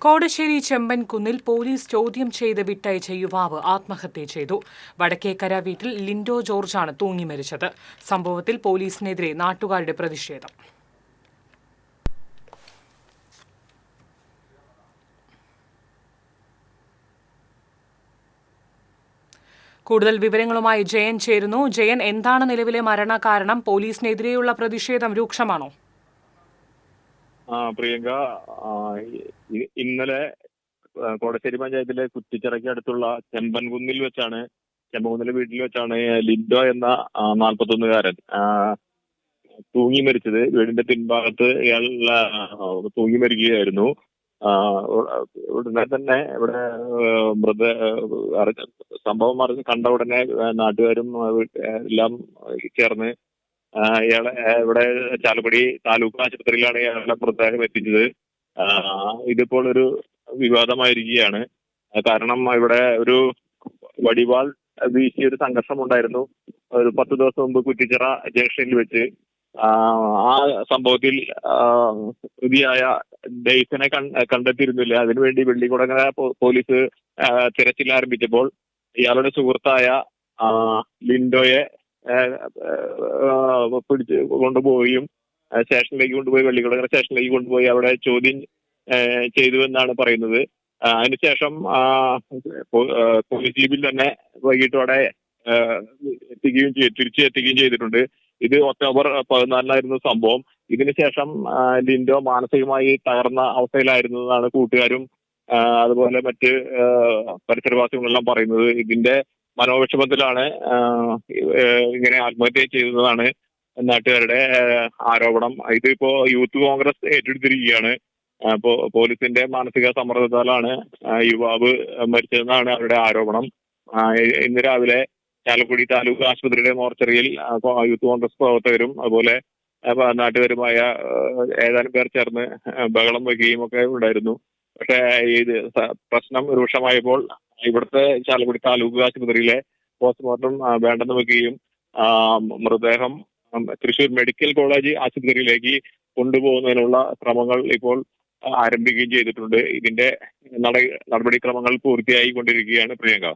Kodassery ചെമ്പൻകുന്നിൽ police ചോദ്യം ചെയ്ത് വിട്ടയച്ച യുവാവ് ആത്മഹത്യ ചെയ്തു. വടക്കേക്കര വീട്ടിൽ ലിൻഡോ ജോർജാണ് തൂങ്ങി മരിച്ചത്. സംഭവത്തിൽ പോലീസിനെതിരെ നാട്ടുകാരുടെ പ്രതിഷേധം. കൂടുതൽ വിവരങ്ങളുമായി ജയൻ ചേരുന്നു. ജയൻ എന്താണ് നിലവിലെ മരണകാരണം? പോലീസിനെതിരെയുള്ള പ്രതിഷേധം രൂക്ഷമാണോ? പ്രിയങ്ക ഇന്നലെ കോടശ്ശേരി പഞ്ചായത്തിലെ കുറ്റിച്ചിറയ്ക്ക് അടുത്തുള്ള ചെമ്പൻകുന്നിൽ വെച്ചാണ് ചെമ്പൻകുന്നിലെ വീട്ടിൽ വെച്ചാണ് ലിൻഡോ എന്ന നാൽപ്പത്തൊന്നുകാരൻ തൂങ്ങി മരിച്ചത്. വീടിന്റെ പിൻഭാഗത്ത് ഇയാൾ തൂങ്ങി മരിക്കുകയായിരുന്നു. ഉടനെ തന്നെ ഇവിടെ മൃത സംഭവം അറിഞ്ഞ് കണ്ട ഉടനെ നാട്ടുകാരും എല്ലാം ചേർന്ന് ഇയാളെ ഇവിടെ ചാലക്കുടി താലൂക്ക് ആശുപത്രിയിലാണ് ഇയാളെ മൃതദേഹം എത്തിച്ചത്. ഇതിപ്പോൾ ഒരു വിവാദമായിരിക്കുകയാണ്. കാരണം ഇവിടെ ഒരു വടിവാൾ വീശിയ ഒരു സംഘർഷം ഉണ്ടായിരുന്നു. ഒരു പത്ത് ദിവസം മുമ്പ് കുറ്റിച്ചിറ ജംഗ്ഷനിൽ വെച്ച്. ആ സംഭവത്തിൽ പ്രതിയായ ഡെയ്സനെ കണ്ടെത്തിയിരുന്നില്ല. അതിനുവേണ്ടി വെള്ളിക്കുടങ്ങര പോലീസ് തിരച്ചിൽ ആരംഭിച്ചപ്പോൾ ഇയാളുടെ സുഹൃത്തായ ലിൻഡോയെ പിടിച്ച് കൊണ്ടുപോവുകയും സ്റ്റേഷനിലേക്ക് കൊണ്ടുപോയി വെള്ളിക്കുളങ്ങര സ്റ്റേഷനിലേക്ക് കൊണ്ടുപോയി അവിടെ ചോദ്യം ചെയ്തു എന്നാണ് പറയുന്നത്. അതിനുശേഷം പോലീസ് ജീപ്പിൽ തന്നെ വൈകിട്ടോടെ എത്തിക്കുകയും തിരിച്ചു എത്തിക്കുകയും ചെയ്തിട്ടുണ്ട്. ഇത് ഒക്ടോബർ പതിനാലിനായിരുന്നു സംഭവം. ഇതിനുശേഷം ലിൻഡോ മാനസികമായി തകർന്ന അവസ്ഥയിലായിരുന്നു എന്നാണ് കൂട്ടുകാരും അതുപോലെ മറ്റ് പരിസരവാസികളെല്ലാം പറയുന്നത്. ഇതിന്റെ മനോവിഷമത്തിലാണ് ഇങ്ങനെ ആത്മഹത്യ ചെയ്തതാണ് നാട്ടുകാരുടെ ആരോപണം. ഇതിപ്പോ യൂത്ത് കോൺഗ്രസ് ഏറ്റെടുത്തിരിക്കുകയാണ്. അപ്പോ പോലീസിന്റെ മാനസിക സമ്മർദ്ദത്താലാണ് യുവാവ് മരിച്ചതെന്നാണ് അവരുടെ ആരോപണം. ഇന്ന് രാവിലെ ചാലക്കുടി താലൂക്ക് ആശുപത്രിയുടെ മോർച്ചറിയിൽ യൂത്ത് കോൺഗ്രസ് പ്രവർത്തകരും അതുപോലെ നാട്ടുകാരുമായ ഏതാനും പേർ ചേർന്ന് ബഹളം വയ്ക്കുകയും ഒക്കെ ഉണ്ടായിരുന്നു. പക്ഷേ ഇത് പ്രശ്നം രൂക്ഷമായപ്പോൾ ഇവിടുത്തെ ചാലക്കുടി താലൂക്ക് ആശുപത്രിയിലെ പോസ്റ്റ്മോർട്ടം വേണ്ടെന്ന് വെക്കുകയും മൃതദേഹം തൃശൂർ മെഡിക്കൽ കോളേജ് ആശുപത്രിയിലേക്ക് കൊണ്ടുപോകുന്നതിനുള്ള ശ്രമങ്ങൾ ഇപ്പോൾ ആരംഭിക്കുകയും ചെയ്തിട്ടുണ്ട്. ഇതിന്റെ നട നടപടിക്രമങ്ങൾ പൂർത്തിയായി കൊണ്ടിരിക്കുകയാണ് പ്രിയങ്ക.